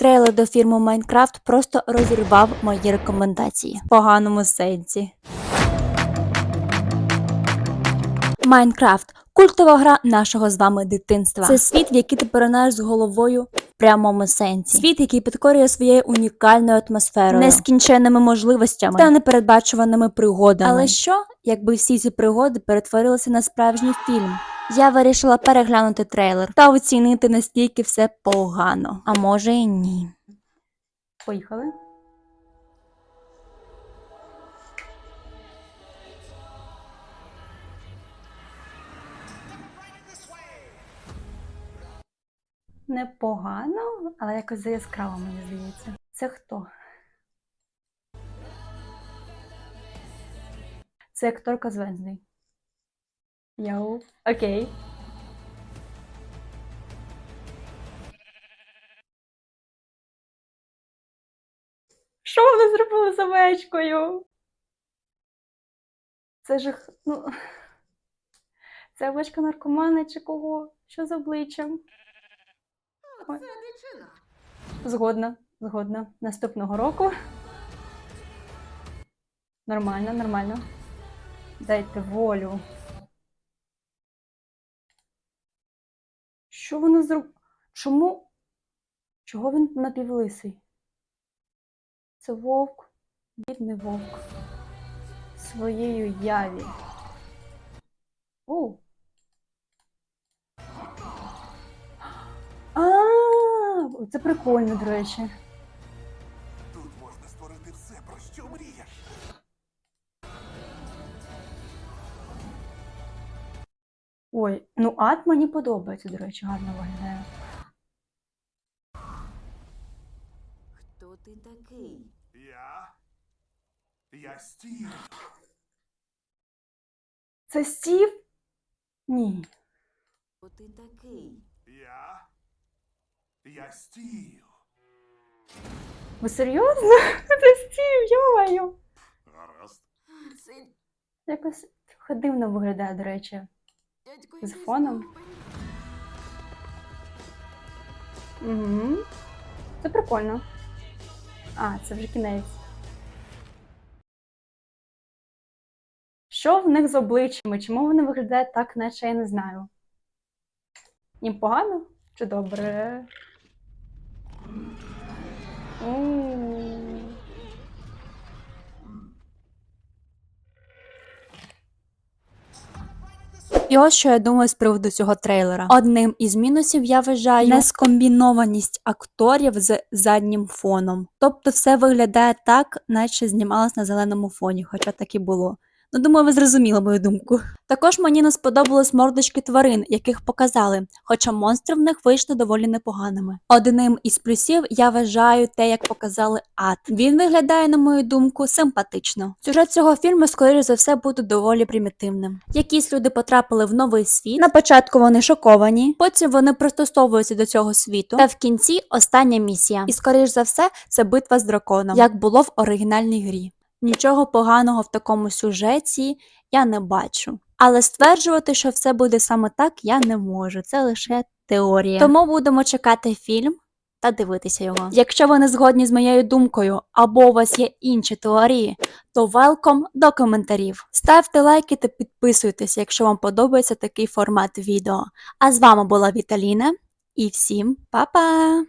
Трейлер до фільму Майнкрафт просто розірвав мої рекомендації в поганому сенсі. Майнкрафт культова гра нашого з вами дитинства. Це світ, в який ти поринаєш з головою в прямому сенсі. Світ, який підкорює своєю унікальною атмосферою, нескінченними можливостями та непередбачуваними пригодами. Але що, якби всі ці пригоди перетворилися на справжній фільм? Я вирішила переглянути трейлер та оцінити наскільки все погано. А може і ні. Поїхали. Непогано, але якось заяскраво, мені здається. Це хто? Це акторка звездний. Йоу. Окей. Що вона зробила з овечкою? Це ж. Ну. Це овечка наркомана чи кого? Що з обличчям? Ой. Згодна, згодна. Наступного року. Нормально, нормально. Дайте волю. Що вони зробили? Чому? Чого він напівлисий? Це вовк, бідний вовк. Своєю яві. О! А, це прикольно, до речі. Ой, ну ад мені подобається, до речі, гарно виглядає. Хто ти такий? Я. Я Стів. Це Стів? Ні. Хто ти такий? Я. Я Стів. Ви серйозно? Це Стів, йомаю. Гаразд. Це Якось дивно виглядає, до речі. З фоном? Угу. Це прикольно. А, це вже кінець. Що в них з обличчями? Чому вони виглядають так, наче я не знаю? Їм погано чи добре? І ось що я думаю з приводу цього трейлера. Одним із мінусів я вважаю нескомбінованість акторів з заднім фоном. Тобто все виглядає так, наче знімалось на зеленому фоні, хоча так і було. Ну, думаю, ви зрозуміли мою думку. Також мені не сподобались мордочки тварин, яких показали, хоча монстри в них вийшли доволі непоганими. Одним із плюсів я вважаю те, як показали ад. Він виглядає, на мою думку, симпатично. Сюжет цього фільму, скоріш за все, буде доволі примітивним. Якісь люди потрапили в новий світ. На початку вони шоковані, потім вони пристосовуються до цього світу. Та в кінці остання місія. І скоріш за все, це битва з драконом, як було в оригінальній грі. Нічого поганого в такому сюжеті я не бачу. Але стверджувати, що все буде саме так, я не можу. Це лише теорія. Тому будемо чекати фільм та дивитися його. Якщо ви не згодні з моєю думкою або у вас є інші теорії, то велком до коментарів. Ставте лайки та підписуйтесь, якщо вам подобається такий формат відео. А з вами була Віталіна і всім па-па!